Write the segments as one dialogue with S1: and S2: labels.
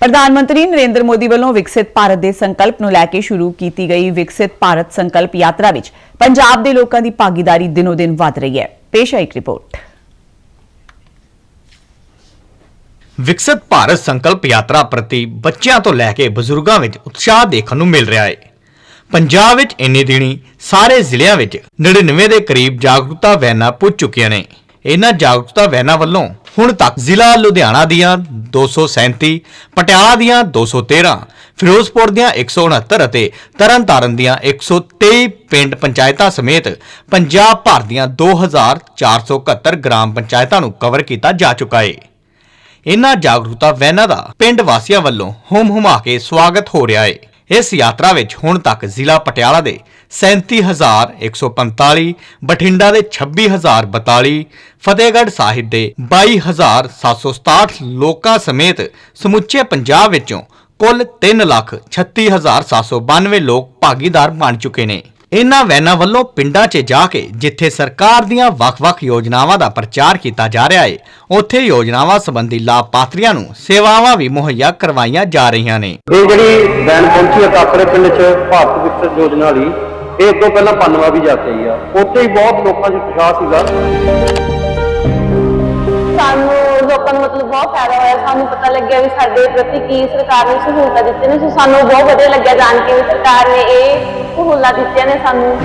S1: ਪ੍ਰਧਾਨ ਮੰਤਰੀ ਨਰਿੰਦਰ ਮੋਦੀ ਵੱਲੋਂ ਵਿਕਸਿਤ ਭਾਰਤ ਦੇ ਸੰਕਲਪ ਨੂੰ ਲੈ ਕੇ ਸ਼ੁਰੂ ਕੀਤੀ ਗਈ ਵਿਕਸਿਤ ਭਾਰਤ ਸੰਕਲਪ ਯਾਤਰਾ ਵਿੱਚ ਪੰਜਾਬ ਦੇ ਲੋਕਾਂ ਦੀ ਭਾਗੀਦਾਰੀ ਦਿਨੋ-ਦਿਨ ਵਧ ਰਹੀ ਹੈ। ਪੇਸ਼ ਹੈ ਇੱਕ ਰਿਪੋਰਟ।
S2: ਵਿਕਸਿਤ ਭਾਰਤ ਸੰਕਲਪ ਯਾਤਰਾ ਪ੍ਰਤੀ ਬੱਚਿਆਂ ਤੋਂ ਲੈ ਕੇ ਬਜ਼ੁਰਗਾਂ ਵਿੱਚ ਉਤਸ਼ਾਹ ਦੇਖਣ ਨੂੰ ਮਿਲ ਰਿਹਾ ਹੈ। ਪੰਜਾਬ ਵਿੱਚ ਇੰਨੇ ਦਿਨੀ ਸਾਰੇ ਜ਼ਿਲ੍ਹਿਆਂ ਵਿੱਚ 99 ਦੇ ਕਰੀਬ ਜਾਗਰੂਕਤਾ ਵੈਨਾਂ ਪੁੱਜ ਚੁੱਕੀਆਂ ਨੇ। ਇਹਨਾਂ ਜਾਗਰੂਕਤਾ ਵੈਨਾਂ ਵੱਲੋਂ ਹੁਣ ਤੱਕ ਜ਼ਿਲ੍ਹਾ ਲੁਧਿਆਣਾ ਦੀਆਂ 237 ਪਟਿਆਲਾ ਦੀਆਂ 213 ਫਿਰੋਜ਼ਪੁਰ ਦੀਆਂ 169 ਅਤੇ ਤਰਨਤਾਰਨ ਦੀਆਂ 123 ਪਿੰਡ ਪੰਚਾਇਤਾਂ ਸਮੇਤ ਪੰਜਾਬ ਭਰ ਦੀਆਂ 2471 ਗ੍ਰਾਮ ਪੰਚਾਇਤਾਂ ਨੂੰ ਕਵਰ ਕੀਤਾ ਜਾ ਚੁੱਕਾ ਹੈ ਇਹਨਾਂ ਜਾਗਰੂਕਤਾ ਵੈਨਾਂ ਦਾ ਪਿੰਡ ਵਾਸੀਆਂ ਵੱਲੋਂ ਹੁਮ ਹੁਮਾ ਕੇ ਸਵਾਗਤ ਹੋ ਰਿਹਾ ਹੈ ਇਸ ਯਾਤਰਾ ਵਿੱਚ ਹੁਣ ਤੱਕ ਜ਼ਿਲ੍ਹਾ ਪਟਿਆਲਾ ਦੇ 37145 ਬਠਿੰਡਾ ਦੇ 26042 ਫਤਿਹਗੜ੍ਹ ਸਾਹਿਬ ਦੇ 22767 ਲੋਕਾਂ ਸਮੇਤ ਸਮੁੱਚੇ ਪੰਜਾਬ ਵਿੱਚੋਂ ਕੁੱਲ 336792 ਲੋਕ ਭਾਗੀਦਾਰ ਬਣ ਚੁੱਕੇ ਨੇ। ਇਨ੍ਹਾਂ ਵੈਨਾਂ ਵੱਲੋਂ ਪਿੰਡਾਂ 'ਚ ਜਾ ਕੇ ਜਿੱਥੇ ਸਰਕਾਰ ਦੀਆਂ ਵੱਖ-ਵੱਖ ਯੋਜਨਾਵਾਂ ਦਾ ਪ੍ਰਚਾਰ ਕੀਤਾ ਜਾ ਰਿਹਾ ਹੈ ਉੱਥੇ ਯੋਜਨਾਵਾਂ ਸੰਬੰਧੀ ਲਾਭਪਾਤਰੀਆਂ ਨੂੰ ਸੇਵਾਵਾਂ ਵੀ ਮੁਹੱਈਆ ਕਰਵਾਈਆਂ ਜਾ ਰਹੀਆਂ ਨੇ।
S3: ਇਹ ਜਿਹੜੀ ਵੈਨ ਪਹੁੰਚੀ ਹੈ ਕਾਕੜੇ ਪਿੰਡ 'ਚ, ਭਾਰਤ ਵਿਕਸਿਤ ਯੋਜਨਾ ਵਾਲੀ ਇਹ ਤੋਂ ਪਹਿਲਾਂ ਪਨਵਾ ਵੀ ਜਾ ਕੇ ਆਈ ਆ। ਉੱਥੇ ਹੀ ਬਹੁਤ ਲੋਕਾਂ 'ਚ ਉਤਸ਼ਾਹ ਸੀਗਾ।
S4: ਸਾਨੂੰ ਲੋਕਾਂ ਨੂੰ ਮਤਲਬ ਬਹੁਤ ਫਾਇਦਾ ਹੋਇਆ। ਸਾਨੂੰ ਪਤਾ ਲੱਗਿਆ ਵੀ ਸਾਡੇ ਪ੍ਰਤੀ ਕੀ ਸਰਕਾਰ ਨੇ ਸਹੂਲਤਾਂ ਦਿੱਤੀਆਂ ਨੇ। ਸੋ ਸਾਨੂੰ ਬਹੁਤ ਵਧੀਆ ਲੱਗਿਆ ਜਾਣ ਕੇ ਵੀ ਸਰਕਾਰ ਨੇ ਇਹ ਸਹੂਲਤਾਂ ਦਿੱਤੀਆਂ ਨੇ ਸਾਨੂੰ।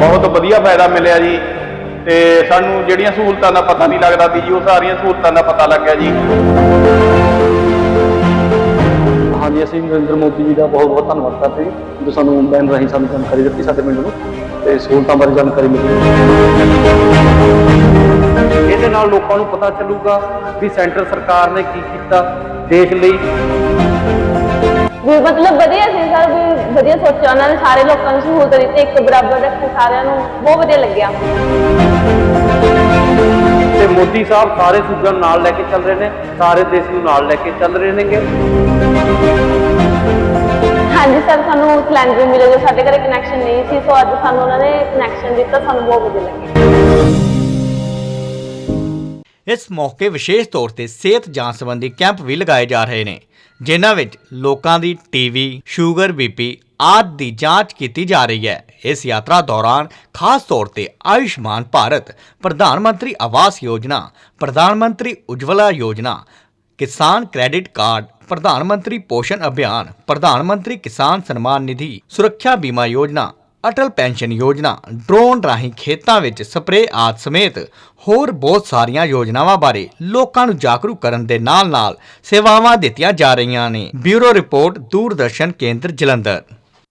S5: ਬਹੁਤ ਵਧੀਆ ਫਾਇਦਾ ਮਿਲਿਆ ਜੀ। ਤੇ ਸਾਨੂੰ ਜਿਹੜੀਆਂ ਸਹੂਲਤਾਂ ਦਾ ਪਤਾ ਨਹੀਂ ਲੱਗਦਾ ਸੀ ਜੀ ਉਹ ਸਾਰੀਆਂ ਸਹੂਲਤਾਂ ਦਾ ਪਤਾ ਲੱਗ ਗਿਆ ਜੀ।
S3: ਹਾਂਜੀ, ਅਸੀਂ ਨਰਿੰਦਰ ਮੋਦੀ ਜੀ ਦਾ ਬਹੁਤ ਬਹੁਤ ਧੰਨਵਾਦ ਕਰਦੇ ਹਾਂ ਜੋ ਸਾਨੂੰ ਵੈਨ ਰਾਹੀਂ ਸਾਨੂੰ ਜਾਣਕਾਰੀ ਦਿੱਤੀ ਸਾਡੇ ਪਿੰਡ ਨੂੰ ਤੇ ਸਹੂਲਤਾਂ ਬਾਰੇ ਜਾਣਕਾਰੀ ਮਿਲੀ। ਇਹਦੇ ਨਾਲ ਲੋਕਾਂ ਨੂੰ ਪਤਾ ਚੱਲੂਗਾ ਵੀ ਸੈਂਟਰ ਸਰਕਾਰ ਨੇ ਕੀ ਕੀਤਾ ਦੇਸ਼ ਲਈ।
S4: ਵੀ ਮਤਲਬ ਵਧੀਆ ਸੀ ਸਰ, ਵੀ ਵਧੀਆ ਸੋਚਿਆ ਉਹਨਾਂ ਨੇ, ਸਾਰੇ ਲੋਕਾਂ ਨੂੰ ਸਹੂਲਤ ਦਿੱਤੀ ਇੱਕ ਬਰਾਬਰ ਰੱਖੇ ਸਾਰਿਆਂ ਨੂੰ, ਬਹੁਤ ਵਧੀਆ ਲੱਗਿਆ।
S3: ਤੇ ਮੋਦੀ ਸਾਹਿਬ ਸਾਰੇ ਸੂਬਿਆਂ ਨੂੰ ਨਾਲ ਲੈ ਕੇ ਚੱਲ ਰਹੇ ਨੇ ਸਾਰੇ ਦੇਸ਼ ਨੂੰ ਨਾਲ ਲੈ ਕੇ ਚੱਲ ਰਹੇ ਨੇਗੇ।
S4: ਹਾਂਜੀ ਸਰ ਸਾਨੂੰ ਸਿਲੰਡਰ ਮਿਲੇ ਜੋ ਸਾਡੇ ਘਰੇ ਕਨੈਕਸ਼ਨ ਨਹੀਂ ਸੀ ਸੋ ਅੱਜ ਸਾਨੂੰ ਉਹਨਾਂ ਨੇ ਕਨੈਕਸ਼ਨ ਦਿੱਤਾ ਸਾਨੂੰ ਬਹੁਤ ਵਧੀਆ ਲੱਗਿਆ
S2: ਇਸ ਮੌਕੇ ਵਿਸ਼ੇਸ਼ ਤੌਰ ਤੇ ਸਿਹਤ ਜਾਂਚ ਸੰਬੰਧੀ ਕੈਂਪ ਵੀ ਲਗਾਏ ਜਾ ਰਹੇ ਨੇ ਜਿਨ੍ਹਾਂ ਵਿੱਚ ਲੋਕਾਂ ਦੀ ਟੀਵੀ ਸ਼ੂਗਰ ਬੀਪੀ ਆਦਿ ਦੀ ਜਾਂਚ ਕੀਤੀ ਜਾ ਰਹੀ ਹੈ। ਇਸ ਯਾਤਰਾ ਦੌਰਾਨ ਖਾਸ ਤੌਰ ਤੇ ਆਯੁਸ਼ਮਾਨ ਭਾਰਤ, ਪ੍ਰਧਾਨ ਮੰਤਰੀ ਆਵਾਸ ਯੋਜਨਾ, ਪ੍ਰਧਾਨ ਮੰਤਰੀ ਉਜਵਲਾ ਯੋਜਨਾ, ਕਿਸਾਨ ਕ੍ਰੈਡਿਟ ਕਾਰਡ, ਪ੍ਰਧਾਨ ਮੰਤਰੀ ਪੋਸ਼ਣ ਅਭਿਆਨ, ਪ੍ਰਧਾਨ ਮੰਤਰੀ ਕਿਸਾਨ ਸਨਮਾਨ ਨਿਧੀ, ਸੁਰੱਖਿਆ ਬੀਮਾ ਯੋਜਨਾ, ਅਟਲ ਪੈਨਸ਼ਨ ਯੋਜਨਾ, ਡਰੋਨ ਰਾਹੀਂ ਖੇਤਾਂ ਵਿੱਚ ਸਪਰੇਅ ਆਦਿ ਸਮੇਤ ਹੋਰ ਬਹੁਤ ਸਾਰੀਆਂ ਯੋਜਨਾਵਾਂ ਬਾਰੇ ਲੋਕਾਂ ਨੂੰ ਜਾਗਰੂਕ ਕਰਨ ਦੇ ਨਾਲ-ਨਾਲ ਸੇਵਾਵਾਂ ਦਿੱਤੀਆਂ ਜਾ ਰਹੀਆਂ ਨੇ। ਬਿਊਰੋ ਰਿਪੋਰਟ, ਦੂਰਦਰਸ਼ਨ ਕੇਂਦਰ ਜਲੰਧਰ।